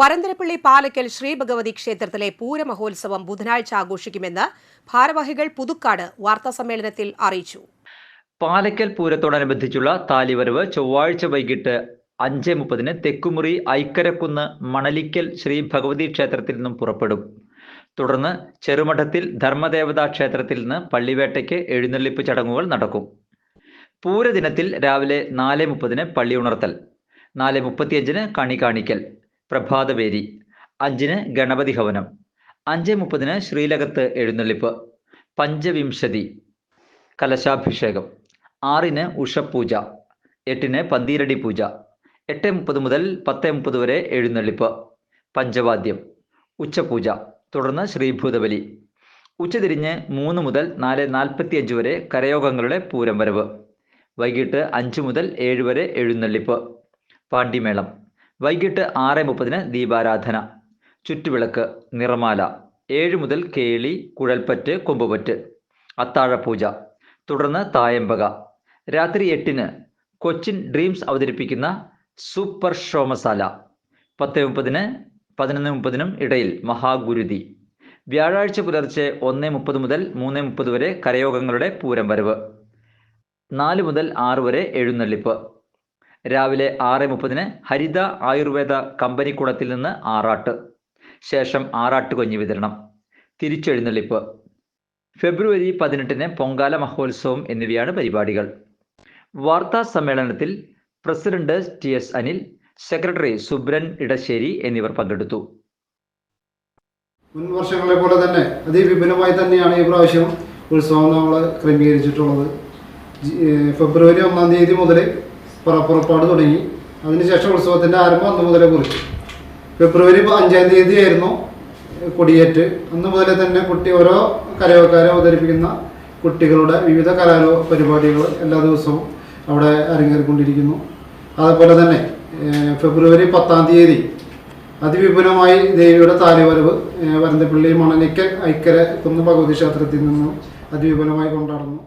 വരന്തരപ്പള്ളി പാലക്കൽ ശ്രീഭഗവതി ക്ഷേത്രത്തിലെ പൂരമഹോത്സവം ബുധനാഴ്ച ആഘോഷിക്കുമെന്ന് ഭാരവാഹികൾ പുതുക്കാട് വാർത്താസമ്മേളനത്തിൽ അറിയിച്ചു. പാലക്കൽ പൂരത്തോടനുബന്ധിച്ചുള്ള താലിവരവ് ചൊവ്വാഴ്ച വൈകിട്ട് അഞ്ച് മുപ്പതിന് തെക്കുമുറി ഐക്കരക്കുന്ന് മണലിക്കൽ ശ്രീ ഭഗവതി ക്ഷേത്രത്തിൽ നിന്നും പുറപ്പെടും. തുടർന്ന് ചെറുമഠത്തിൽ ധർമ്മദേവതാ ക്ഷേത്രത്തിൽ നിന്ന് പള്ളിവേട്ടയ്ക്ക് എഴുന്നള്ളിപ്പ് ചടങ്ങുകൾ നടക്കും. പൂരദിനത്തിൽ രാവിലെ നാല് മുപ്പതിന് പള്ളി ഉണർത്തൽ നാല് മുപ്പത്തിയഞ്ചിന് കണി കാണിക്കൽ പ്രഭാതവേരി. അഞ്ചിന് ഗണപതി ഹവനം. അഞ്ച് മുപ്പതിന് ശ്രീലകത്ത് എഴുന്നള്ളിപ്പ്. പഞ്ചവിംശതി കലശാഭിഷേകം. ആറിന് ഉഷപൂജ. എട്ടിന് പന്തീരടി പൂജ എട്ട് മുപ്പത് മുതൽ പത്ത് മുപ്പത് വരെ എഴുന്നള്ളിപ്പ്. പഞ്ചവാദ്യം. ഉച്ചപൂജ. തുടർന്ന് ശ്രീഭൂതബലി. ഉച്ചതിരിഞ്ഞ് മൂന്ന് മുതൽ നാല് നാൽപ്പത്തിയഞ്ച് വരെ കരയോഗങ്ങളുടെ പൂരം വരവ് വൈകിട്ട് അഞ്ച് മുതൽ ഏഴ് വരെ എഴുന്നള്ളിപ്പ്. പാണ്ടിമേളം. വൈകിട്ട് ആറ് മുപ്പതിന് ദീപാരാധന. ചുറ്റുവിളക്ക് നിറമാല ഏഴ് മുതൽ കേളി കുഴൽപ്പറ്റ് കൊമ്പുപറ്റ്. അത്താഴപൂജ. തുടർന്ന് തായമ്പക. രാത്രി എട്ടിന് കൊച്ചിൻ ഡ്രീംസ് അവതരിപ്പിക്കുന്ന സൂപ്പർ ഷോ മസാല പത്ത് മുപ്പതിന് പതിനൊന്ന് മുപ്പതിനും ഇടയിൽ മഹാഗുരുതി. വ്യാഴാഴ്ച പുലർച്ചെ ഒന്ന് മുപ്പത് മുതൽ മൂന്ന് മുപ്പത് വരെ കരയോഗങ്ങളുടെ പൂരം വരവ് നാല് മുതൽ ആറ് വരെ എഴുന്നള്ളിപ്പ്. രാവിലെ ആറ് മുപ്പതിന് ഹരിത ആയുർവേദ കമ്പനി കമ്പനിക്കുളത്തിൽ നിന്ന് ആറാട്ട്. ശേഷം ആറാട്ട് കൊഞ്ഞി വിതരണം. തിരിച്ചെഴുന്നള്ളിപ്പ്. ഫെബ്രുവരി പതിനെട്ടിന് പൊങ്കാല മഹോത്സവം എന്നിവയാണ് പരിപാടികൾ. വാർത്താ സമ്മേളനത്തിൽ president T S Anil secretary Subran Edassery എന്നിവർ പങ്കെടുത്തു. മുൻ വർഷങ്ങളെ പോലെ തന്നെ അതിവിപുലമായി തന്നെയാണ് ഈ പ്രാവശ്യം ഉത്സവം നമ്മൾ ക്രമീകരിച്ചിട്ടുള്ളത്. ഫെബ്രുവരി ഒന്നാം തീയതി മുതൽ പുറ- പുറപ്പാട് തുടങ്ങി. അതിനുശേഷം ഉത്സവത്തിന്റെ ആരംഭം അന്ന് മുതലേ കുറിച്ചു. ഫെബ്രുവരി അഞ്ചാം തീയതി ആയിരുന്നു കൊടിയേറ്റ്. അന്ന് മുതലേ തന്നെ കുട്ടി ഓരോ കരയോക്കാരെ അവതരിപ്പിക്കുന്ന കുട്ടികളുടെ വിവിധ കലാരോ പരിപാടികൾ എല്ലാ ദിവസവും അവിടെ അരങ്ങേറിക്കൊണ്ടിരിക്കുന്നു. അതുപോലെ തന്നെ ഫെബ്രുവരി പത്താം തീയതി അതിവിപുലമായി ദേവിയുടെ താലിവരവ് വരന്തപ്പള്ളി മണലിക്കൽ ഐക്കര കുന്ന് ഭഗവതി ക്ഷേത്രത്തിൽ നിന്നും അതിവിപുലമായി കൊണ്ടാടുന്നു.